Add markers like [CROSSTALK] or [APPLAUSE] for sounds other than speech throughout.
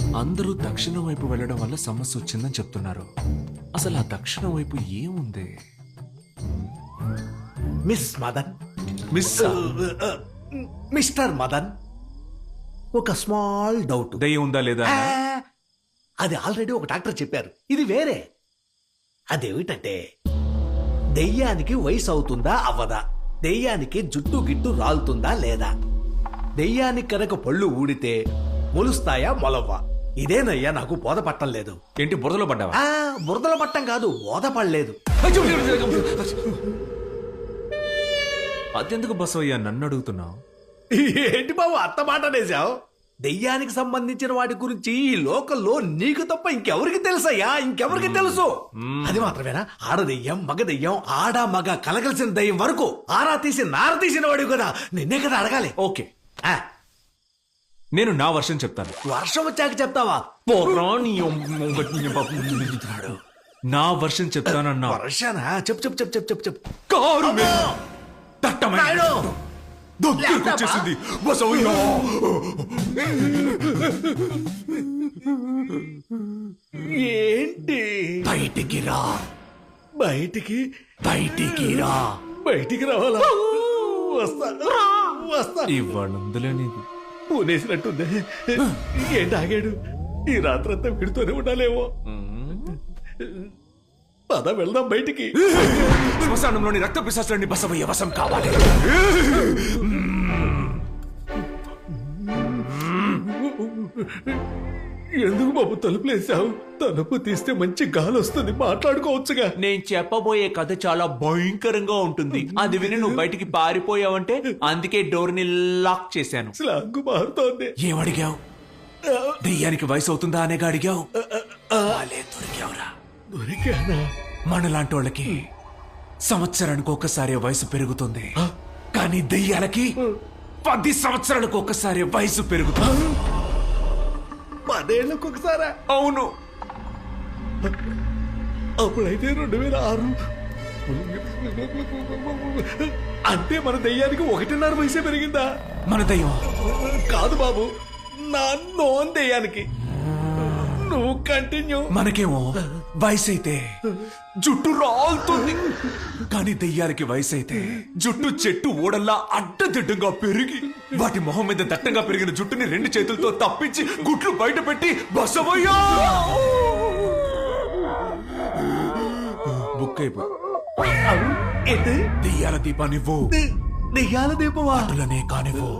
అందరూ దక్షిణం వైపు వెళ్ళడం వల్ల సమస్య వచ్చిందని చెప్తున్నారు. అసలు ఆ దక్షిణం వైపు ఏముంది? Miss Madan. Miss mister Madan ఒక స్మాల్ డౌట్. దయ్యం ఉందా లేదా? అది ఆల్రెడీ ఒక డాక్టర్ చెప్పారు. ఇది వేరే. అదేమిటంటే దెయ్యానికి వయసు అవుతుందా అవ్వదా? దెయ్యానికి జుట్టు గిట్టు రాలుతుందా లేదా? దెయ్యానికి కనుక పళ్ళు ఊడితే మొలుస్తాయా మొలవ్వా? ఇదేనయ్యా నాకు బోధపట్టం లేదు. ఏంటి బురదలో పడ్డావా? ఆ బురదల పట్టం కాదు బోధపడలేదు. అదెందుకు బసవయ్యా నన్ను అడుగుతున్నావు? ఏంటి బాబు అత్త మాట అనేసావు దెయ్యానికి సంబంధించిన వాటి గురించి ఈ లోకల్లో నీకు తప్ప ఇంకెవరికి తెలుసయ్యా? ఇంకెవరికి తెలుసు? అది మాత్రమేనా? ఆడ దెయ్యం మగ దెయ్యం ఆడ మగ కలగలిసిన దెయ్యం వరకు ఆరా తీసి నార తీసిన వాడు కదా. నిన్నే కదా అడగాలి. ఓకే. ఆ, నేను నా వర్షం చెప్తాను. వర్షం వచ్చాక చెప్తావా? నా వర్షం చెప్తానన్నా. వర్షానా? చెప్పు చెప్పు చెప్పు చెప్పు చెప్పు. చెప్పు కారు దట్టమైన నాయుడు! దగ్గరకు వచ్చేసింది. బసవయ్యా! ఏంటి? బయటికి రా. బయటికి? బయటికి రా. బయటికి రావాలా? వస్తా వస్తా. ఇవ్వనుందులే నీకు పూనేసినట్టుంది ఏంటి ఆగాడు ఈ రాత్రంతా విడుతూనే ఉండాలేమో. పద వెళ్దాం బయటికి. శ్మశానంలోని రక్త పిశాచులని బసవయ్య వశం కావాలి. ఎందుకు బాబు తలుపులేసావు? తలుపు తీస్తే మంచి గాలి వస్తుంది మాట్లాడుకోవచ్చుగా. నేను చెప్పబోయే కథ చాలా భయంకరంగా ఉంటుంది. అది విని నువ్వు బయటికి పారిపోయావంటే అందుకే డోర్ని లాక్ చేశాను. స్లాంగ్ మారుతోంది. ఏమడిగావు? దెయ్యానికి వయసు అవుతుందా అనేగా అడిగావు? వాళ్ళే దొరికావురా. దొరికానా? మనలాంటి వాళ్ళకి సంవత్సరానికి ఒక్కసారి వయసు పెరుగుతుంది. కానీ దెయ్యాలకి పది సంవత్సరాలకు ఒక్కసారి వయసు పెరుగుతుంది. పదేళ్ళకు ఒకసారా? అవును. అప్పుడైతే రెండు వేల ఆరు. అంటే మన దెయ్యానికి ఒకటిన్నర వయసే పెరిగిందా? మన దెయ్యం. కాదు బాబు నా నోన్ దెయ్యానికి. నువ్వు కంటిన్యూ మనకేమో వయసు అయితే జుట్టు రాలుతుంది. కానీ దెయ్యాలకి వయసు అయితే జుట్టు చెట్టు ఓడల్లా అడ్డదిడ్డంగా పెరిగి వాటి మొహం మీద దట్టంగా పెరిగిన జుట్టుని రెండు చేతులతో తప్పించి గుట్లు బయట పెట్టి బసవయ్యా! బుక్ అయిపో ఏంటి? దెయ్యాల దీపానివ్వు. దె- దెయ్యాల దీపమా? అటులనే కానివ్వు.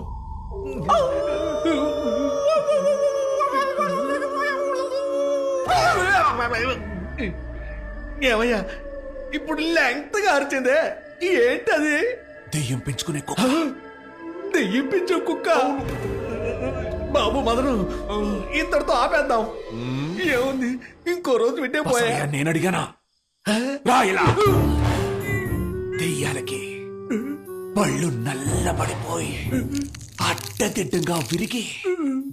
ఏమయ్యా? ఇప్పుడు లెంగ్త్ గార్చిందే ఏంటది? దెయ్యం పెంచుకునే కుక్క. దెయ్యింపించే కుక్క. బాబు మదను ఇంతటితో ఆపేద్దాం. ఏముంది? ఇంకో రోజు వింటే పోయా. నేను అడిగానా? రా ఇలా. దెయ్యాలకి పళ్ళు నల్లబడిపోయి అడ్డదిడ్డంగా విరిగి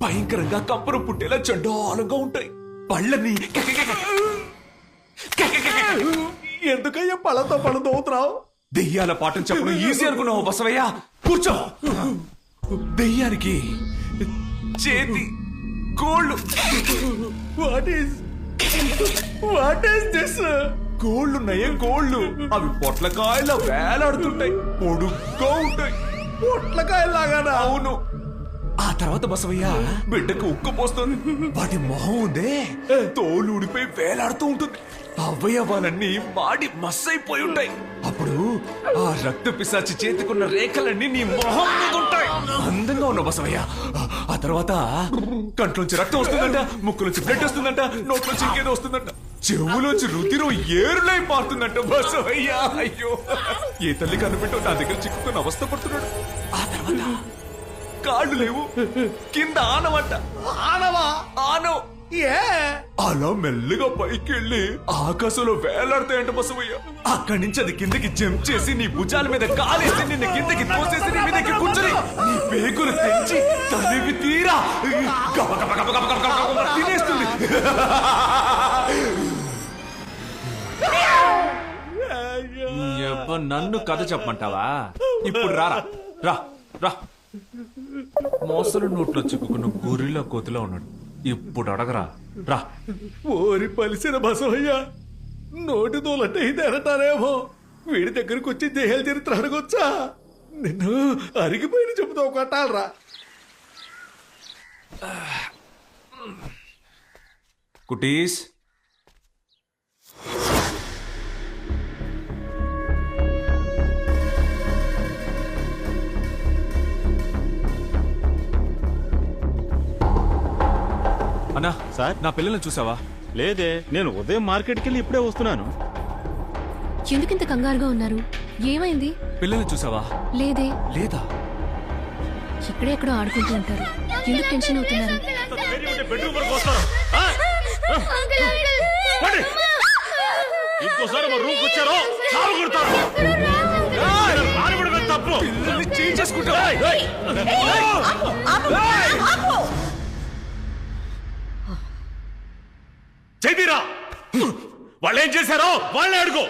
భయంకరంగా కప్పరం పుట్టేలా చండాలంగా ఉంటాయి. పళ్ళని ఎందుకయ్యా పళ్ళతో పళ్ళు తోగుతున్నావు దెయ్యాల పాఠం చెప్పడం [LAUGHS] ఈజీ అనుకున్నావు బసవయ్య. కూర్చో. దెయ్యానికి చేతి గోళ్ళు what is what is this గోళ్ళు నయం గోళ్ళు అవి పొట్లకాయల వేలాడుతుంటాయి పొడుగ్గా ఉంటాయి. పొట్లకాయలాగానా అవును. ఆ తర్వాత బసవయ్య బిడ్డకు ఉక్క పోస్తుంది. వాటి మొహం ఉందే. తోలు ఊడిపోయి వేలాడుతూ ఉంటుంది. అవయవాలన్నీ మాడి మస్సైపోయి ఉంటాయి. అప్పుడు ఆ రక్త పిశాచి చేతికున్న రేఖలన్నీ నీ మొహం మీద ఉంటాయి. అందంగా ఉన్న బసవయ్య ఆ- తర్వాత కంట్లోంచి రక్తం వస్తుందంట ముక్కులోంచి బ్లడ్ వస్తుందంట నోట్లోంచి ఇంకేదో వస్తుందంట. చెవులోంచి రుతిలో ఏరులై మారుతుందంట బసవయ్య అయ్యో ఏ తల్లి కనిపెట్టో నా దగ్గర చిక్కుకున్న అవస్థ పడుతున్నాడు. ఆ తర్వాత కాళ్ళు లేవు కింద ఆనమంట ఆనవా? ఆనో ఏ అలా మెల్లగా పైకి వెళ్ళి ఆకాశంలో వేలాడతాయంట బసవయ్య? అక్కడి నుంచి అది కిందకి జంప్ చేసి నీ భుజాల మీద కాలేసి నిన్ను కిందకి తోసేసి నీ మీదకి కూర్చొని నీ పేగులు తెంచి తనివి తీరా. తినేస్తుంది. నన్ను కథ చెప్పమంటావా? ఇప్పుడు రారా. రా రా. మోసలు నోట్లో చిక్కుకున్న గొర్రెల కోతిలో ఉన్నాడు. ఇప్పుడు అడగరా. రా. ఓరి పలిసిన బసవయ్య నోటి దూలంటే ఇది అనటారేమో వీడి దగ్గరకు వచ్చి దేహాల చరిత్ర అడగొచ్చా? నిన్ను అరిగిపోయిన చెబుతా కొట్టాలరా కుటీస్. అన్నా సార్? నా పిల్లల్ని చూసావా లేదే నేను ఉదయం మార్కెట్కి వెళ్ళి ఇప్పుడే వస్తున్నాను ఎందుకింత కంగారుగా ఉన్నారు ఏమైంది పిల్లల్ని చూసావా లేదే లేదా ఇక్కడే ఎక్కడో ఆడుకుంటూ ఉంటారు ఎందుకు టెన్షన్ అవుతున్నారు ఇంకోసారి మా రూమ్కి వచ్చారో చాలు కొడతారు రానివ్వడమే తప్పు పిల్లల్ని వాళ్ళు ఏం చేశారో వాళ్ళే అడుగు.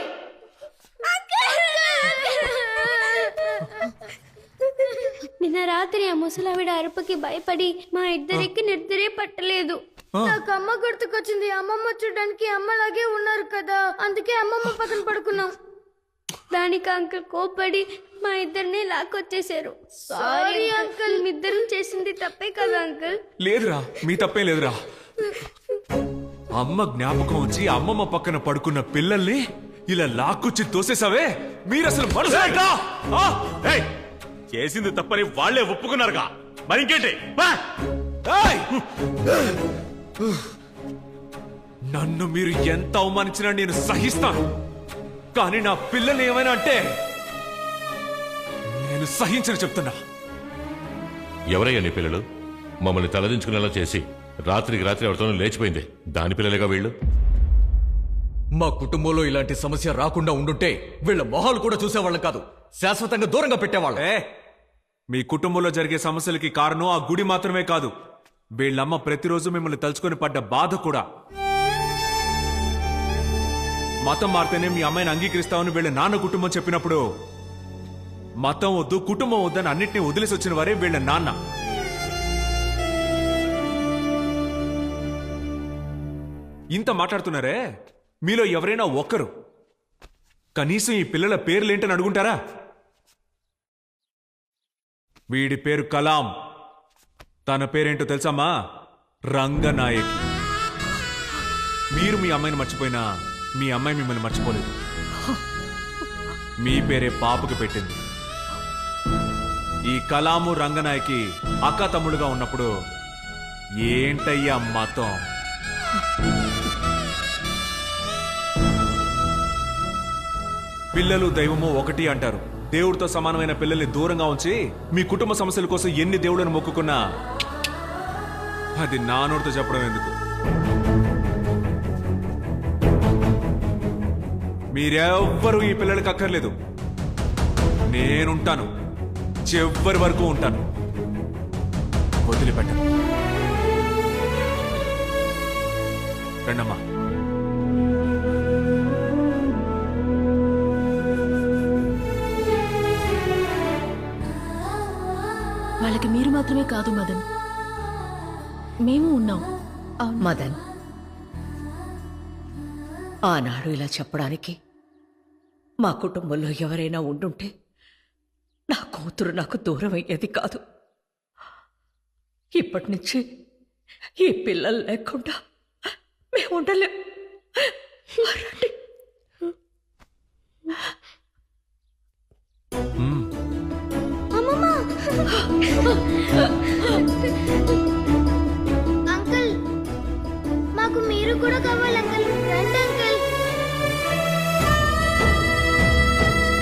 నిన్న రాత్రి ఆ ముసలావిడ అరుపుకి భయపడి మా ఇద్దరికి నిద్రే పట్టలేదు. నాకు అమ్మ గుర్తుకొచ్చింది. అమ్మమ్మ చూడడానికి అమ్మలాగే ఉన్నారు కదా. అందుకే అమ్మమ్మ పక్కన పడుకున్నాం. దానికి అంకుల్ కోపడి మా ఇద్దరిని లాక్కొచ్చేసారు సారీ అంకుల్ మీ ఇద్దరం చేసింది తప్పే కదా అంకుల్ లేదురా మీ తప్పే లేదురా. అమ్మ జ్ఞాపకం వచ్చి అమ్మమ్మ పక్కన పడుకున్న పిల్లల్ని ఇలా లాక్కొచ్చి తోసేసావే మీరు అసలు మనసు ఏయ్, చేసింది తప్పని వాళ్ళే ఒప్పుకున్నారుగా. మరి ఇంకేంటి బా! ఏయ్! నన్ను మీరు ఎంత అవమానించినా నేను సహిస్తాను. కానీ నా పిల్లల్ని ఏమైనా అంటే నేను సహించను చెప్తున్నా. ఎవరయ్యా నీ పిల్లలు? మమ్మల్ని తలదించుకునేలా చేసి. రాత్రికి రాత్రి ఎవరితోనూ లేచిపోయింది. దాని పిల్లలేగా వీళ్ళు? మా కుటుంబంలో ఇలాంటి సమస్య రాకుండా ఉండుంటే వీళ్ళ మొహాలు కూడా చూసేవాళ్ళం కాదు. శాశ్వతంగా దూరంగా పెట్టేవాళ్ళం. ఏ? మీ కుటుంబంలో జరిగే సమస్యలకి కారణం ఆ గుడి మాత్రమే కాదు. వీళ్ళమ్మ ప్రతిరోజు మిమ్మల్ని తలుచుకొని పడ్డ బాధ కూడా. మతం మారితేనే మీ అమ్మాయిని అంగీకరిస్తామని వీళ్ళ నాన్న కుటుంబం చెప్పినప్పుడు మతం వద్దు కుటుంబం వద్దని అన్నిటిని వదిలేసి వచ్చిన వారే వీళ్ళ నాన్న. ఇంత మాట్లాడుతున్నారే? మీలో ఎవరైనా ఒక్కరు. కనీసం ఈ పిల్లల పేర్లేంటని అడుగుంటారా? వీడి పేరు కలాం. తన పేరేంటో తెలుసామా? రంగనాయకి. మీరు మీ అమ్మాయిని మర్చిపోయినా మీ అమ్మాయి మిమ్మల్ని మర్చిపోలేదు. మీ పేరే పాపకు పెట్టింది. ఈ కలాము రంగనాయకి అక్క తమ్ముడుగా ఉన్నప్పుడు ఏంటయ్యా మతం? పిల్లలు దైవము ఒకటి అంటారు. దేవుడితో సమానమైన పిల్లల్ని దూరంగా ఉంచి మీ కుటుంబ సమస్యల కోసం ఎన్ని దేవుళ్ళను మొక్కుకున్నా అది నానోడితో చెప్పడం ఎందుకు? మీరెవ్వరూ ఈ పిల్లలకి అక్కర్లేదు. నేనుంటాను. చివరి వరకు ఉంటాను. వదిలిపెట్టను రండమ్మా. మాత్రమే కాదు మదన్. మేము ఉన్నాం. మదన్ ఆనాడు ఇలా చెప్పడానికి మా కుటుంబంలో ఎవరైనా ఉండుంటే నా కూతురు నాకు దూరం అయ్యేది కాదు. ఇప్పటి నుంచి ఈ పిల్లలు లేకుండా మేము ఉండలేం రండి. 啊！[LAUGHS]